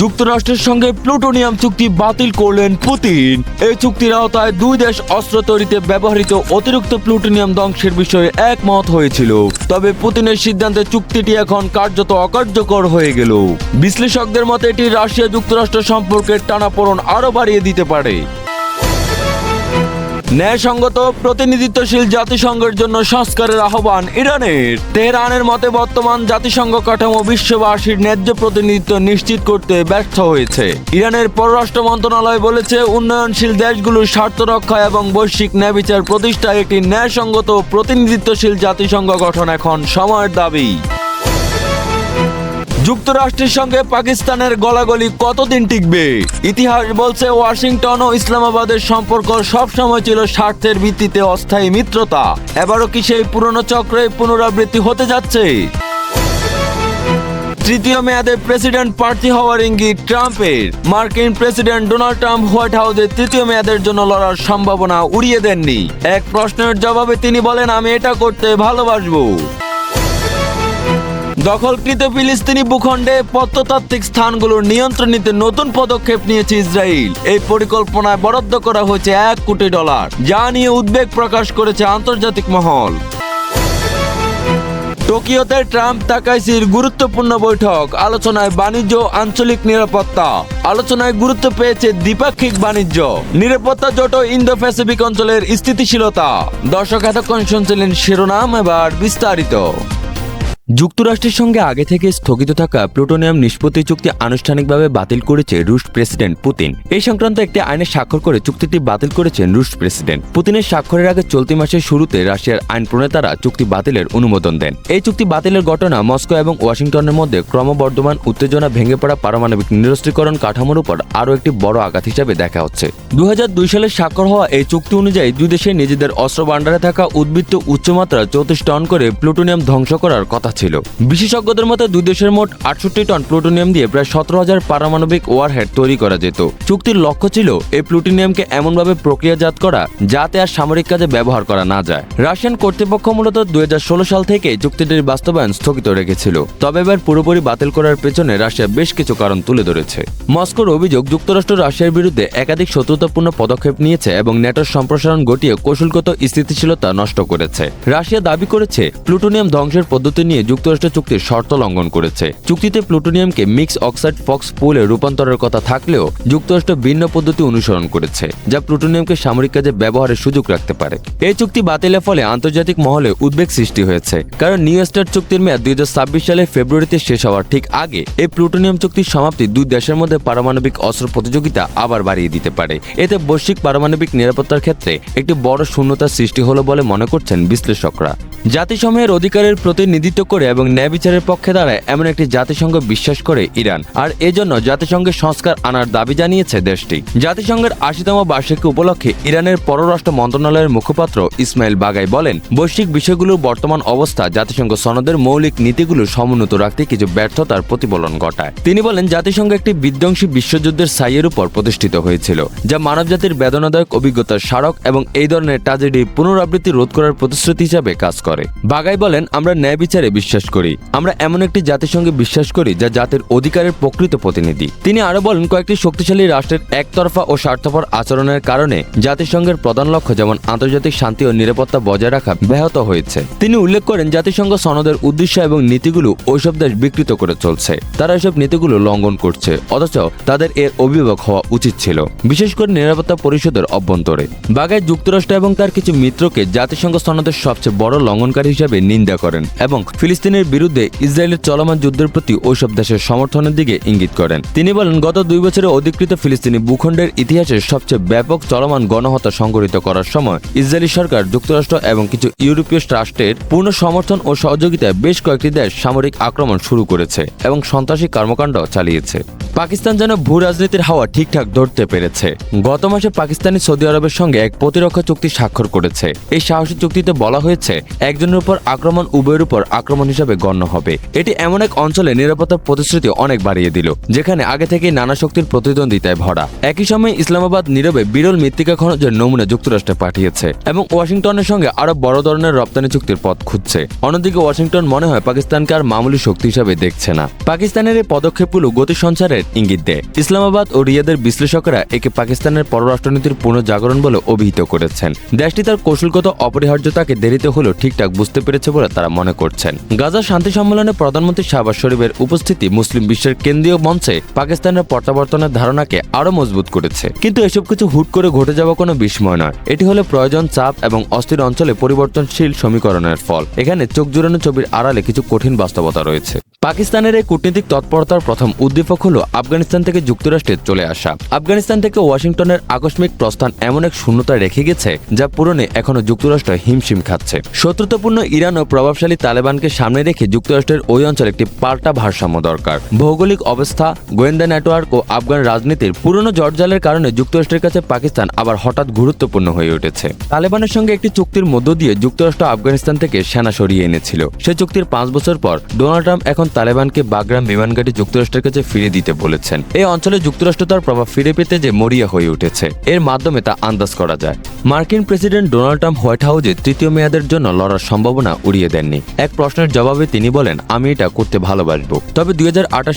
যুক্তরাষ্ট্রের সঙ্গে প্লুটোনিয়াম চুক্তি বাতিল করলেন পুতিন। এই চুক্তির আওতায় দুই দেশ অস্ত্র তৈরিতে ব্যবহৃত অতিরিক্ত প্লুটোনিয়াম ধ্বংসের বিষয়ে একমত হয়েছিল। তবে পুতিনের সিদ্ধান্তে চুক্তিটি এখন কার্যত অকার্যকর হয়ে গেল। বিশ্লেষকদের মতে এটি রাশিয়া যুক্তরাষ্ট্র সম্পর্কের টানাপোড়ন আরও বাড়িয়ে দিতে পারে। ন্যায়সঙ্গত প্রতিনিধিত্বশীল জাতিসংঘের জন্য সংস্কারের আহ্বান ইরানের। তেহরানের মতে বর্তমান জাতিসংঘ কাঠামো বিশ্ববাসীর ন্যায্য প্রতিনিধিত্ব নিশ্চিত করতে ব্যর্থ হয়েছে। ইরানের পররাষ্ট্র মন্ত্রণালয় বলেছে, উন্নয়নশীল দেশগুলোর স্বার্থ রক্ষা এবং বৈশ্বিক ন্যায়বিচার প্রতিষ্ঠায় একটি ন্যায়সঙ্গত প্রতিনিধিত্বশীল জাতিসংঘ গঠন এখন সময়ের দাবি। যুক্তরাষ্ট্রের সঙ্গে পাকিস্তানের গলাগলি কতদিন টিকবে? ইতিহাস বলছে ওয়াশিংটন ও ইসলামাবাদের সম্পর্ক সবসময় ছিল স্বার্থের ভিত্তিতে অস্থায়ী মিত্রতা। এবারও কি সেই পুরনো চক্রে পুনরাবৃত্তি হতে যাচ্ছে? তৃতীয় মেয়াদে প্রেসিডেন্ট প্রার্থী হওয়ার ইঙ্গিত ট্রাম্পের। মার্কিন প্রেসিডেন্ট ডোনাল্ড ট্রাম্প হোয়াইট হাউসে তৃতীয় মেয়াদের জন্য লড়ার সম্ভাবনা উড়িয়ে দেননি। এক প্রশ্নের জবাবে তিনি বলেন, আমি এটা করতে ভালোবাসবো। দখলকৃত ফিলিস্তিনি ভূখণ্ডে প্রত্নতাত্ত্বিক স্থানগুলোর নিয়ন্ত্রণ নিতে নতুন পদক্ষেপ নিয়েছে ইসরায়েল এই পরিকল্পনায় বরাদ্দ করা হয়েছে এক কোটি ডলার, যা নিয়ে উদ্বেগ প্রকাশ করেছে আন্তর্জাতিক মহল। টোকিওতে ট্রাম্প তাকাইসির গুরুত্বপূর্ণ বৈঠক, আলোচনায় বাণিজ্য, আঞ্চলিক নিরাপত্তা। আলোচনায় গুরুত্ব পেয়েছে দ্বিপাক্ষিক বাণিজ্য। নিরাপত্তা জোট ইন্দো প্যাসিফিক অঞ্চলের স্থিতিশীলতা। দর্শক এতক্ষণ শুনছিলেন শিরোনাম, এবার বিস্তারিত। যুক্তরাষ্ট্রের সঙ্গে আগে থেকে স্থগিত থাকা প্লুটোনিয়াম নিষ্পত্তি চুক্তি আনুষ্ঠানিকভাবে বাতিল করেছে রুশ প্রেসিডেন্ট পুতিন। এই সংক্রান্ত একটি আইনে স্বাক্ষর করে চুক্তিটি বাতিল করেছেন রুশ প্রেসিডেন্ট। পুতিনের স্বাক্ষরের আগে চলতি মাসের শুরুতে রাশিয়ার আইন প্রণেতারা চুক্তি বাতিলের অনুমোদন দেন। এই চুক্তি বাতিলের ঘটনা মস্কো এবং ওয়াশিংটনের মধ্যে ক্রমবর্ধমান উত্তেজনা ভেঙে পড়া পারমাণবিক নিরস্ত্রীকরণ কাঠামোর উপর আরও একটি বড় আঘাত হিসাবে দেখা হচ্ছে। দু সালে স্বাক্ষর হওয়া এই চুক্তি অনুযায়ী দুই দেশে নিজেদের অস্ত্র ভাণ্ডারে থাকা উদ্বৃত্ত উচ্চমাত্রা চৌত্রিশ টন করে প্লুটোনিয়াম ধ্বংস করার কথা ছিল। বিশেষজ্ঞদের মতে দুই দেশের মোট আটষট্টি টন প্লুটোনিয়াম দিয়ে প্রায় সতেরো হাজার পারমাণবিক ওয়ারহেড তৈরি করা যেত। চুক্তির লক্ষ্য ছিল এই প্লুটোনিয়ামকে এমনভাবে প্রক্রিয়াজাত করা, যাতে আর সামরিক কাজে ব্যবহার করা না যায়। রাশিয়ান কর্তৃপক্ষ মূলত দু হাজার ষোলো সাল থেকে চুক্তিটির বাস্তবায়ন স্থগিত রেখেছিল। তবে এবার পুরোপুরি বাতিল করার পেছনে রাশিয়া বেশ কিছু কারণ তুলে ধরেছে। মস্কোর অভিযোগ, যুক্তরাষ্ট্র রাশিয়ার বিরুদ্ধে একাধিক শত্রুতাপূর্ণ পদক্ষেপ নিয়েছে এবং নেটোর সম্প্রসারণ ঘটিয়ে কৌশলগত স্থিতিশীলতা নষ্ট করেছে। রাশিয়া দাবি করেছে, প্লুটোনিয়াম ধ্বংসের পদ্ধতি নিয়ে যুক্তরাষ্ট্র চুক্তির শর্ত লঙ্ঘন করেছে। চুক্তিতে প্লুটোনিয়ামকে মিক্স অক্সাইড ফক্স পুলে রূপান্তরের কথা থাকলেও যুক্তরাষ্ট্র ভিন্ন পদ্ধতি অনুসরণ করেছে, যা প্লুটোনিয়ামকে সামরিক কাজে ব্যবহারের সুযোগ রাখতে পারে। এই চুক্তি বাতিলের ফলে আন্তর্জাতিক মহলে উদ্বেগ সৃষ্টি হয়েছে, কারণ নিউ স্টার চুক্তির মেয়াদ দুই হাজার ছাব্বিশ সালে ফেব্রুয়ারিতে শেষ হওয়ার ঠিক আগে এই প্লুটোনিয়াম চুক্তির সমাপ্তি দুই দেশের মধ্যে পারমাণবিক অস্ত্র প্রতিযোগিতা আবার বাড়িয়ে দিতে পারে। এতে বৈশ্বিক পারমাণবিক নিরাপত্তার ক্ষেত্রে একটি বড় শূন্যতার সৃষ্টি হলো বলে মনে করছেন বিশ্লেষকরা। জাতিসমূহের অধিকারের প্রতিনিধিত্ব করে এবং ন্যায় বিচারের পক্ষে দাঁড়ায় এমন একটি জাতিসংঘ বিশ্বাস করে ইরান। আর এজন্য জাতিসংঘের সংস্কার আনার দাবি জানিয়েছে দেশটি। জাতিসংঘের আশিতম বার্ষিকী উপলক্ষে ইরানের পররাষ্ট্র মন্ত্রণালয়ের মুখপাত্র ইসমাইল বাগাই বলেন, বৈশ্বিক বিষয়গুলোর বর্তমান অবস্থা, জাতিসংঘ সনদের মৌলিক নীতিগুলো সমুন্নত রাখতে কিছু ব্যর্থতার প্রতিফলন ঘটায়। তিনি বলেন, জাতিসংঘ একটি বিধ্বংসী বিশ্বযুদ্ধের সাইয়ের উপর প্রতিষ্ঠিত হয়েছিল, যা মানবজাতির বেদনাদায়ক অভিজ্ঞতার স্মারক এবং এই ধরনের ট্রাজেডি পুনরাবৃত্তি রোধ করার প্রতিশ্রুতি হিসাবে কাজ করে। বাগাই বলেন, আমরা ন্যায় বিচারে বিশ্বাস করি। আমরা এমন একটি জাতিসংঘে বিশ্বাস করি যা জাতির অধিকারের প্রকৃত প্রতিনিধি। তিনি আরও বলেন, কয়েকটি শক্তিশালী রাষ্ট্রের একতরফা ও স্বার্থপর আচরণের কারণে জাতিসংঘের প্রধান লক্ষ্য, যেমন আন্তর্জাতিক শান্তি ও নিরাপত্তা বজায় রাখা, ব্যাহত হয়েছে। তিনি উল্লেখ করেন, জাতিসংঘ সনদের উদ্দেশ্য এবং নীতিগুলো ওইসব দেশ বিকৃত করে চলছে। তারা এসব নীতিগুলো লঙ্ঘন করছে, অথচ তাদের এর অভিভাবক হওয়া উচিত ছিল, বিশেষ করে নিরাপত্তা পরিষদের অভ্যন্তরে। বাগায় যুক্তরাষ্ট্র এবং তার কিছু মিত্রকে জাতিসংঘ সনদের সবচেয়ে বড় লঙ্ঘনকারী হিসেবে নিন্দা করেন এবং ফিলিস্তিনের বিরুদ্ধে ইসরায়েলের চলমান যুদ্ধের প্রতি ওইসব দেশের সমর্থনের দিকে ইঙ্গিত করেন। তিনি বলেন, গত দুই বছরে অধিকৃত ফিলিস্তিনি ভূখণ্ডের ইতিহাসের সবচেয়ে ব্যাপক চলমান গণহত্যা সংঘটিত করার সময় ইসরায়েলি সরকার, যুক্তরাষ্ট্র এবং কিছু ইউরোপীয় রাষ্ট্রের পূর্ণ সমর্থন ও সহযোগিতায় বেশ কয়েকটি দেশ সামরিক আক্রমণ শুরু করেছে এবং সন্ত্রাসী কর্মকাণ্ড চালিয়েছে। পাকিস্তান যেন ভূ রাজনীতির হাওয়া ঠিকঠাক ধরতে পেরেছে। গত মাসে পাকিস্তানি সৌদি আরবের সঙ্গে এক প্রতিরক্ষা চুক্তি স্বাক্ষর করেছে। এই সাহসী চুক্তিতে বলা হয়েছে, একজনের উপর আক্রমণ উভয়ের উপর আক্রমণ হিসাবে গণ্য হবে। এটি এমন এক অঞ্চলে নিরাপত্তার প্রতিশ্রুতি অনেক বাড়িয়ে দিল, যেখানে আগে থেকেই নানা শক্তির প্রতিদ্বন্দ্বিতায় ভরা। একই সময়ে ইসলামাবাদ নীরবে বিরল মৃত্তিকা খনজের নমুনা যুক্তরাষ্ট্রে পাঠিয়েছে এবং ওয়াশিংটনের সঙ্গে আরও বড় ধরনের রপ্তানি চুক্তির পথ খুঁজছে। অন্যদিকে ওয়াশিংটন মনে হয় পাকিস্তানকে আর মামুলি শক্তি হিসাবে দেখছে না। পাকিস্তানের এই পদক্ষেপগুলো গতি সঞ্চারের ইঙ্গিত দেয়। ইসলামাবাদ ও রিয়াদের বিশ্লেষকরা একে পাকিস্তানের পররাষ্ট্রনীতির পুনর্জাগরণ বলে অভিহিত করেছেন। দেশটি তার কৌশলগত অপরিহার্যতাকে দেরিতে হলেও ঠিকঠাক বুঝতে পেরেছে বলে তারা মনে করছেন। গাজা শান্তি সম্মেলনে প্রধানমন্ত্রী শাহবাজ শরীফের উপস্থিতি মুসলিম বিশ্বের কেন্দ্রীয় মঞ্চে পাকিস্তানের প্রত্যাবর্তনের ধারণাকে আরও মজবুত করেছে। কিন্তু এসব কিছু হুট করে ঘটে যাওয়া কোনো বিস্ময় নয়। এটি হলো প্রয়োজন, চাপ এবং অস্থির অঞ্চলে পরিবর্তনশীল সমীকরণের ফল। এখানে চোখ জুড়ানো ছবির আড়ালে কিছু কঠিন বাস্তবতা রয়েছে। পাকিস্তানের এই কূটনীতিক তৎপরতার প্রথম উদ্দীপক হল আফগানিস্তান থেকে যুক্তরাষ্ট্রে চলে আসা। আফগানিস্তান থেকে ওয়াশিংটনের আকস্মিক প্রস্থান এমন এক শূন্যতা রেখে গেছে, যা পূরণে এখনও যুক্তরাষ্ট্র হিমশিম খাচ্ছে। শত্রুতাপূর্ণ ইরান ও প্রভাবশালী তালেবানকে সামনে রেখে যুক্তরাষ্ট্রের ওই অঞ্চলে একটি পাল্টা ভারসাম্য দরকার। ভৌগোলিক অবস্থা, গোয়েন্দা নেটওয়ার্ক ও আফগান রাজনীতির পুরনো জটজালের কারণে যুক্তরাষ্ট্রের কাছে পাকিস্তান আবার হঠাৎ গুরুত্বপূর্ণ হয়ে উঠেছে। তালেবানের সঙ্গে একটি চুক্তির মধ্য দিয়ে যুক্তরাষ্ট্র আফগানিস্তান থেকে সেনা সরিয়ে এনেছিল। সে চুক্তির পাঁচ বছর পর ডোনাল্ড ট্রাম্প এখন তালেবানকে বাগরাম বিমানঘাটি যুক্তরাষ্ট্রের কাছে ফিরে দিতে বলেছেন। এই অঞ্চলে যুক্তরাষ্ট্র তার প্রভাব ফিরে পেতে যে মরিয়া হয়ে উঠেছে, এর মাধ্যমে তা আন্দাজ করা যায়। মার্কিন প্রেসিডেন্ট ডোনাল্ড ট্রাম্প হোয়াইট হাউসে তৃতীয় মেয়াদের জন্য লড়ার সম্ভাবনা উড়িয়ে দেননি। এক প্রশ্নের জবাবে তিনি বলেন, আমি এটা করতে ভালোবাসব। তবে দুই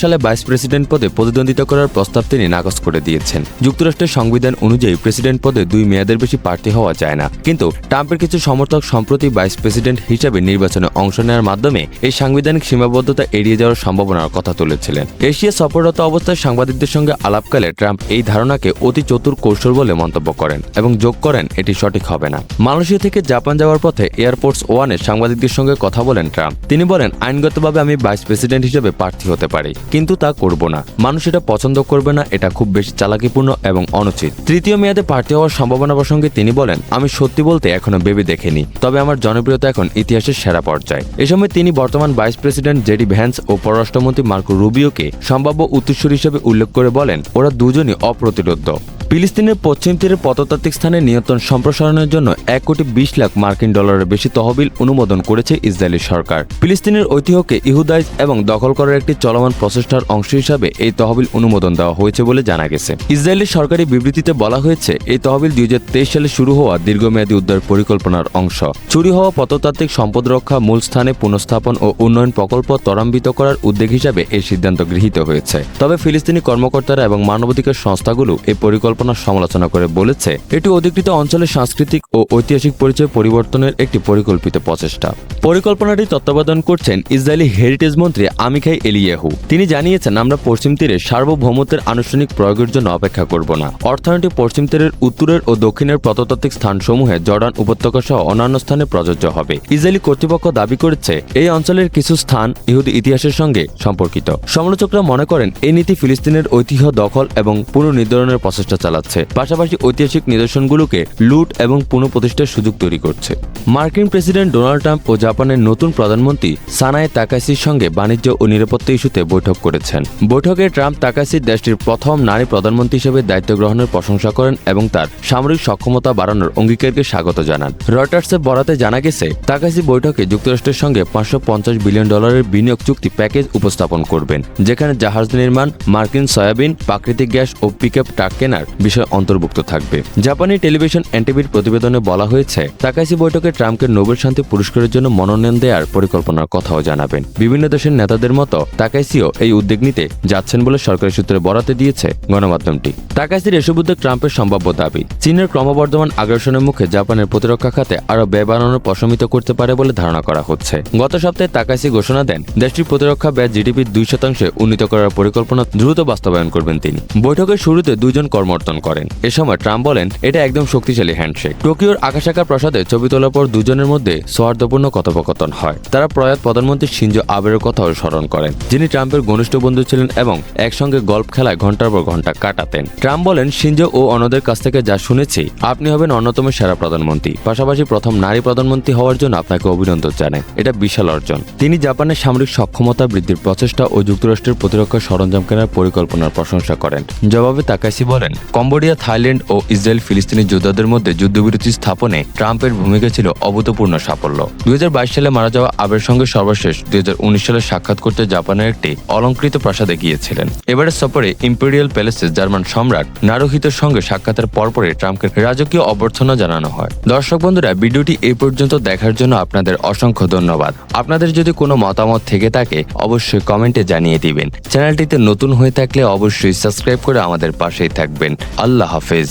সালে ভাইস প্রেসিডেন্ট পদে প্রতিদ্বন্দ্বিতা করার প্রস্তাব তিনি নাকচ করে দিয়েছেন। যুক্তরাষ্ট্রের সংবিধান অনুযায়ী প্রেসিডেন্ট পদে দুই মেয়াদের বেশি প্রার্থী হওয়া যায় না। কিন্তু ট্রাম্পের কিছু সমর্থক সম্প্রতি ভাইস প্রেসিডেন্ট হিসেবে নির্বাচনে অংশ নেওয়ার মাধ্যমে এই সাংবিধানিক সীমাবদ্ধতা এড়িয়ে যাওয়ার সম্ভাবনার কথা তুলেছিলেন। এশিয়া সফররত অবস্থায় সাংবাদিকদের সঙ্গে আলাপকালে ট্রাম্প এই ধারণাকে অতি চতুর কৌশল বলে মন্তব্য করেন এবং যোগ করেন, এটি সঠিক হবে না। মালয়েশিয়া থেকে জাপান যাওয়ার পথে এয়ারপোর্টস ওয়ানে সাংবাদিকদের সঙ্গে কথা বলেন ট্রাম্প। তিনি বলেন, আইনগতভাবে আমি ভাইস প্রেসিডেন্ট হিসেবে প্রার্থী হতে পারি, কিন্তু তা করব না। মানুষ এটা পছন্দ করবে না, এটা খুব বেশি চালাকিপূর্ণ এবং অনুচিত। তৃতীয় মেয়াদে প্রার্থী হওয়ার সম্ভাবনা প্রসঙ্গে তিনি বলেন, আমি সত্যি বলতে এখনও ভেবে দেখিনি, তবে আমার জনপ্রিয়তা এখন ইতিহাসের সেরা পর্যায়ে। এ সময় তিনি বর্তমান ভাইস প্রেসিডেন্ট জেডি ভ্যান্স ও পররাষ্ট্রমন্ত্রী মার্কো রুবিওকে সম্ভাব্য উত্তরসূরি হিসেবে উল্লেখ করে বলেন, ওরা দুজনই অপ্রতিরোধ। ফিলিস্তিনের পশ্চিম তীরের পদতাত্ত্বিক স্থানে নিয়ন্ত্রণ সম্প্রসারণের জন্য এক কোটি বিশ লাখ মার্কিন ডলারের বেশি তহবিল অনুমোদন করেছে ইসরায়েলি সরকার। ফিলিস্তিনের ঐতিহ্যকে ইহুদাইজ এবং দখল করার একটি চলমান প্রচেষ্টার অংশ হিসাবে এই তহবিল অনুমোদন দেওয়া হয়েছে বলে জানা গেছে। ইসরায়েলি সরকারি বিবৃতিতে বলা হয়েছে, এই তহবিল দুই হাজার তেইশ সালে শুরু হওয়া দীর্ঘমেয়াদী উদ্ধার পরিকল্পনার অংশ। চুরি হওয়া পদতাত্ত্বিক সম্পদ রক্ষা মূল স্থানে পুনঃস্থাপন ও উন্নয়ন প্রকল্প ত্বরান্বিত করার উদ্যোগ হিসাবে এই সিদ্ধান্ত গৃহীত হয়েছে। তবে ফিলিস্তিনি কর্মকর্তারা এবং মানবাধিকার সংস্থাগুলো এই পরিকল্পনা সমালোচনা করে বলেছে, এটি অধিকৃত অঞ্চলের সাংস্কৃতিক ও ঐতিহাসিক পরিচয় পরিবর্তনের একটি পরিকল্পিত প্রচেষ্টা। পরিকল্পনাটি তত্ত্বাবধান করছেন ইসরায়েলি হেরিটেজ মন্ত্রী আমিখাই এলিয়াহু। তিনি জানিয়েছেন, আমরা পশ্চিম তীরে সার্বভৌমত্বের আনুষ্ঠানিক প্রয়োগের জন্য অপেক্ষা করব না। অর্থনীতি পশ্চিম তীরের উত্তরের ও দক্ষিণের প্রত্নতাত্ত্বিক স্থানসমূহে জর্ডান উপত্যকা সহ অন্যান্য স্থানে প্রযোজ্য হবে। ইসরায়েলি কর্তৃপক্ষ দাবি করেছে, এই অঞ্চলের কিছু স্থান ইহুদি ইতিহাসের সঙ্গে সম্পর্কিত। সমালোচকরা মনে করেন এই নীতি ফিলিস্তিনের ঐতিহ্য দখল এবং পুনর্নির্ধারণের প্রচেষ্টা চালাচ্ছে। পাশাপাশি ঐতিহাসিক নিদর্শনগুলোকে লুট এবং পুনঃপ্রতিষ্ঠার সুযোগ তৈরি করছে। মার্কিন প্রেসিডেন্ট ডোনাল্ড ট্রাম্প ও জাপানের নতুন প্রধানমন্ত্রী সানায় তাকাসির সঙ্গে বাণিজ্য ও নিরাপত্তা ইস্যুতে বৈঠক করেছেন। বৈঠকে ট্রাম্প তাকাসি দেশটির প্রথম নারী প্রধানমন্ত্রী হিসেবে দায়িত্ব গ্রহণের প্রশংসা করেন এবং তার সামরিক সক্ষমতা বাড়ানোর অঙ্গীকারকে স্বাগত জানান। রয়টার্সের বরাতে জানা গেছে, তাকাসি বৈঠকে যুক্তরাষ্ট্রের সঙ্গে পাঁচশো পঞ্চাশ বিলিয়ন ডলারের বিনিয়োগ চুক্তি প্যাকেজ উপস্থাপন করবেন, যেখানে জাহাজ নির্মাণ মার্কিন সয়াবিন, প্রাকৃতিক গ্যাস ও পিকআপ ট্রাক কেনার বিষয় অন্তর্ভুক্ত থাকবে। জাপানি টেলিভিশন এনটিভির প্রতিবেদনে বলা হয়েছে, তাকাইসি বৈঠকে ট্রাম্পকে নোবেল শান্তি পুরস্কারের জন্য মনোনয়ন দেওয়ার পরিকল্পনার কথাও জানাবেন। বিভিন্ন দেশের নেতাদের মতো তাকাইসিও এই উদ্যোগ নিতে যাচ্ছেন বলে সরকারি সূত্রে বরাতে দিয়েছে গণমাধ্যমটি। তাকাইসির এসব উদ্যোগ ট্রাম্পের সম্ভাব্য দাবি। চীনের ক্রমবর্ধমান আগ্রাসনের মুখে জাপানের প্রতিরক্ষা খাতে আরও ব্যয় বাড়ানোর প্রশমিত করতে পারে বলে ধারণা করা হচ্ছে। গত সপ্তাহে তাকাইসি ঘোষণা দেন, দেশটির প্রতিরক্ষা ব্যয় জিডিপির দুই শতাংশে উন্নীত করার পরিকল্পনা দ্রুত বাস্তবায়ন করবেন তিনি। বৈঠকের শুরুতে দুইজন কর্মর্তন করেন। এ সময় ট্রাম্প বলেন, এটা একদম শক্তিশালী হ্যান্ডশেক। টোকিওর আকাশাকার প্রাসাদে ছবি তোলার পর দুজনের মধ্যে সৌহার্দ্যপূর্ণ কথোপকথন হয়। তারা প্রয়াত প্রধানমন্ত্রী সিনজো আবের কথাও স্মরণ করেন, যিনি ট্রাম্পের ঘনিষ্ঠ বন্ধু ছিলেন এবং একসঙ্গে গল্ফ খেলায় ঘণ্টার পর ঘণ্টা কাটাতেন। ট্রাম্প বলেন, সিনজো ও অন্যদের কাছ থেকে যা শুনেছি, আপনি হবেন অন্যতম সেরা প্রধানমন্ত্রী। পাশাপাশি প্রথম নারী প্রধানমন্ত্রী হওয়ার জন্য আপনাকে অভিনন্দন জানাই। এটা বিশাল অর্জন। তিনি জাপানের সামরিক সক্ষমতা বৃদ্ধির প্রচেষ্টা ও যুক্তরাষ্ট্রের প্রতিরক্ষা সরঞ্জাম কেনার পরিকল্পনার প্রশংসা করেন। জবাবে তাকাইসি বলেন, কম্বোডিয়া, থাইল্যান্ড ও ইসরায়েল ফিলিস্তিনি যোদ্ধাদের মধ্যে যুদ্ধবিরতি স্থাপনে ট্রাম্পের ভূমিকা ছিল অভূতপূর্ণ সাফল্য। দুই সালে মারা যাওয়া আবের সঙ্গে সর্বশেষ দুই সালে সাক্ষাৎ করতে জাপানের একটি অলঙ্কৃত প্রাসাদে গিয়েছিলেন। এবারের সফরে ইম্পেরিয়াল প্যালেসে জার্মান সম্রাট নারোহিতের সঙ্গে সাক্ষাতের পরপরই ট্রাম্পকে রাজকীয় অভ্যর্থনা জানানো হয়। দর্শক বন্ধুরা, ভিডিওটি এই পর্যন্ত দেখার জন্য আপনাদের অসংখ্য ধন্যবাদ। আপনাদের যদি কোনো মতামত থেকে থাকে, অবশ্যই কমেন্টে জানিয়ে দিবেন। চ্যানেলটিতে নতুন হয়ে থাকলে অবশ্যই সাবস্ক্রাইব করে আমাদের পাশেই থাকবেন। আল্লাহ হাফেজ।